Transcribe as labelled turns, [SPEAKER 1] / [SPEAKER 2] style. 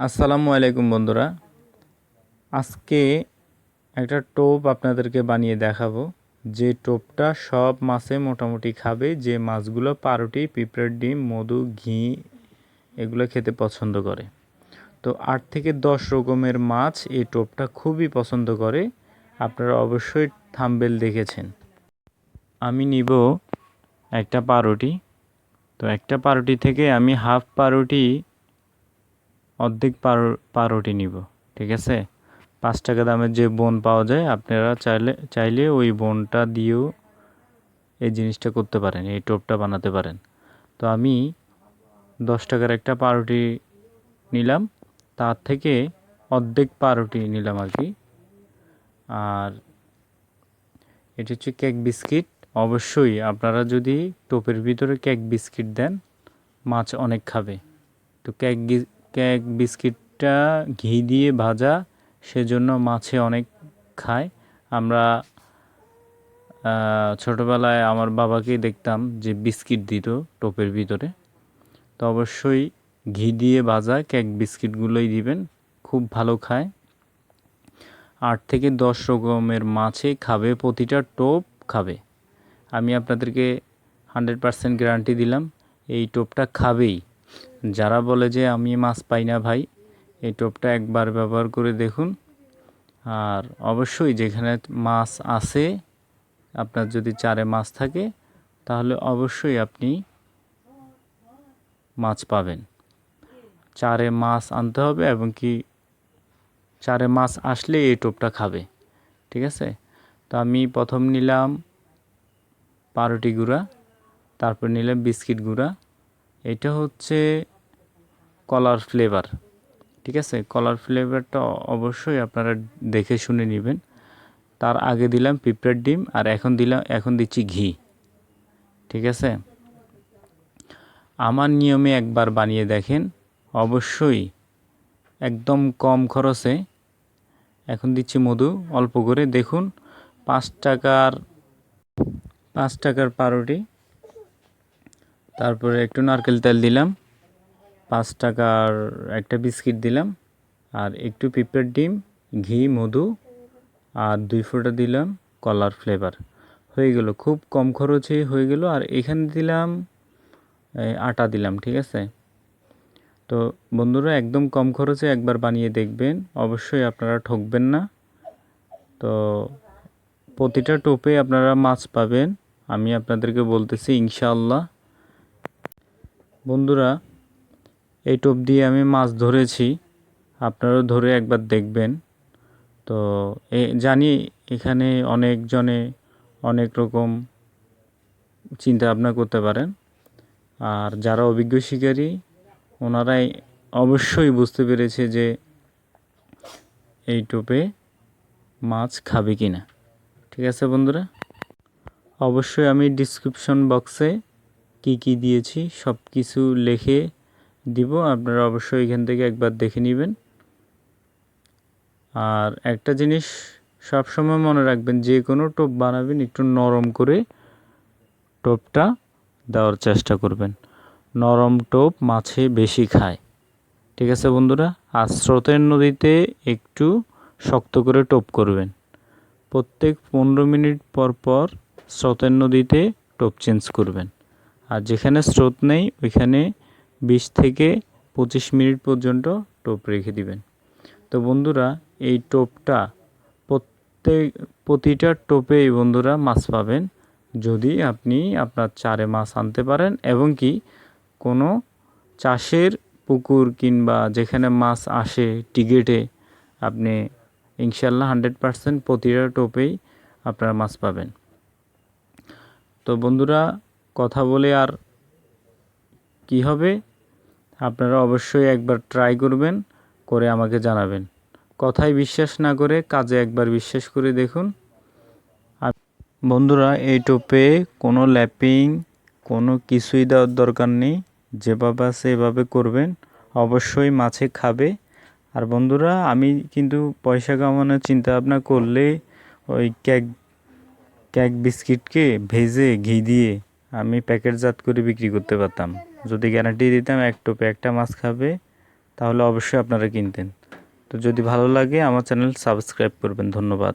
[SPEAKER 1] আসসালামু আলাইকুম বন্ধুরা। আজকে একটা টোপ আপনাদেরকে বানিয়ে দেখাবো। যে টোপটা সব মাছে মোটামুটি খাবে, যে মাছগুলো পাউরুটি পিঁপড়ের ডিম, মধু, ঘি এগুলো খেতে পছন্দ করে। তো আট থেকে দশ রকমের মাছ এই টোপটা খুবই পছন্দ করে। আপনারা অবশ্যই থাম্বেল দেখেছেন। আমি নিব একটা পাউরুটি তো একটা পাউরুটি থেকে আমি হাফ পাউরুটি অর্ধেক পাউরুটি নিব, ঠিক আছে? পাঁচ টাকা দামের যে বোন পাওয়া যায়, আপনারা চাইলে চাইলে ওই বোনটা দিয়েও এই জিনিসটা করতে পারেন, এই টোপটা বানাতে পারেন। তো আমি দশ টাকার একটা পাউরুটি নিলাম, তার থেকে অর্ধেক পাউরুটি নিলাম আর কি। আর এটা হচ্ছে কেক বিস্কিট। অবশ্যই আপনারা যদি টোপের ভিতরে কেক বিস্কিট দেন, মাছ অনেক খাবে। তো কেক কেক, বিস্কিটটা ঘি দিয়ে ভাজা, সেজন্য মাছে অনেক খায়। আমরা ছোটোবেলায় আমার বাবাকেই দেখতাম যে বিস্কিট দিত টোপের ভিতরে। তো অবশ্যই ঘি দিয়ে ভাজা, কেক, বিস্কিটগুলোই দিবেন, খুব ভালো খায়। আট থেকে দশ রকমের মাছে খাবে, প্রতিটা টোপ খাবে। আমি আপনাদেরকে হান্ড্রেড পারসেন্ট গ্যারান্টি দিলাম, এই টোপটা খাবেই। যারা বলে যে আমি মাছ পাই না ভাই, এই টোপটা একবার ব্যবহার করে দেখুন। আর অবশ্যই যেখানে মাছ আছে, আপনার যদি চারে মাছ থাকে, তাহলে অবশ্যই আপনি মাছ পাবেন। চারে মাছ আনতে হবে এবং কি চারে মাছ আসলে এই টোপটা খাবে, ঠিক আছে? তো আমি প্রথম নিলাম পাউরুটি গুঁড়া, তারপর নিলাম বিস্কিট গুঁড়া এটা হচ্ছে কলার ফ্লেভার ঠিক আছে? কলার ফ্লেভারটা অবশ্যই আপনারা দেখে শুনে নেবেন। তার আগে দিলাম পিঁপড়ের ডিম আর এখন দিলাম এখন দিচ্ছি ঘি, ঠিক আছে? আমার নিয়মে একবার বানিয়ে দেখেন। অবশ্যই একদম কম খরচে। এখন দিচ্ছি মধু, অল্প করে। দেখুন, পাঁচ টাকার পাঁচ টাকার পাউরুটি তারপরে একটু নারকেল তেল দিলাম, পাঁচ টাকার একটা বিস্কিট দিলাম, আর একটু পিঁপড়ের ডিম, ঘি, মধু, আর দুই ফোঁটা দিলাম কলার ফ্লেভার হয়ে গেল, খুব কম খরচে হয়ে গেল, আর এখানে দিলাম আটা দিলাম, ঠিক আছে? তো বন্ধুরা, একদম কম খরচে একবার বানিয়ে দেখবেন, অবশ্যই আপনারা ঠকবেন না। তো প্রতিটা টোপে আপনারা মাছ পাবেন, আমি আপনাদেরকে বলতেছি ইনশাআল্লাহ। বন্ধুরা এই টোপ দিয়ে আমি মাছ ধরেছি। আপনারাও ধরে একবার দেখবেন। তো জানি এখানে অনেকজনে অনেক রকম চিন্তা ভাবনা করতে পারেন। আর যারা অভিজ্ঞ শিকারী, ওনারাই অবশ্যই বুঝতে পেরেছে যে এই টোপে মাছ খাবে কি না ঠিক আছে বন্ধুরা? অবশ্যই আমি ডিসক্রিপশন বক্সে কি কি দিয়েছি, সব কিছু লিখে দিব। আপনারা অবশ্যই এখান থেকে একবার দেখে নেবেন। আর একটা জিনিস সব সময় মনে রাখবেন, যে কোনো টোপ বানাবেন, একটু নরম করে টোপটা দেওয়ার চেষ্টা করবেন। নরম টোপ মাছে বেশি খায়। ঠিক আছে বন্ধুরা? আর স্রোতের নদীতে একটু শক্ত করে টোপ করবেন। প্রত্যেক পনেরো মিনিট পর পর স্রোতের নদীতে টোপ চেঞ্জ করবেন। আর যেখানে স্রোত নেই, ওইখানে বিশ থেকে পঁচিশ মিনিট পর্যন্ত টোপ রেখে দিবেন। তো বন্ধুরা, এই টোপটা প্রত্যেক, প্রতিটা টোপেই বন্ধুরা মাছ পাবেন। যদি আপনি আপনার চারে মাছ আনতে পারেন এবং কি কোনো চাষের পুকুর কিংবা যেখানে মাছ আসে টিকেটে, আপনি ইনশাল্লাহ হান্ড্রেড পারসেন্ট প্রতিটা টোপেই আপনারা মাছ পাবেন। তো বন্ধুরা কথা বলে আর কি হবে? আপনারা অবশ্যই একবার ট্রাই করবেন, করে আমাকে জানাবেন। কথায় বিশ্বাস না করে কাজে একবার বিশ্বাস করে দেখুন। বন্ধুরা, এই টোপে কোনো ল্যাপিং, কোনো কিছুই দেওয়ার দরকার নেই। যেভাবে আছে এভাবে করবেন, অবশ্যই মাছে খাবে। আর বন্ধুরা, আমি কিন্তু পয়সা কামানোর চিন্তা ভাবনা করলে ওই কেক কেক বিস্কিটকে ভেজে ঘি দিয়ে আমি প্যাকেটজাত করে বিক্রি করতে পারতাম। যদি গ্যারান্টি দিতাম এক টোপে একটা মাছ খাবে, তাহলে অবশ্যই আপনারা কিনতেন। তো যদি ভালো লাগে, আমার চ্যানেল সাবস্ক্রাইব করবেন। ধন্যবাদ।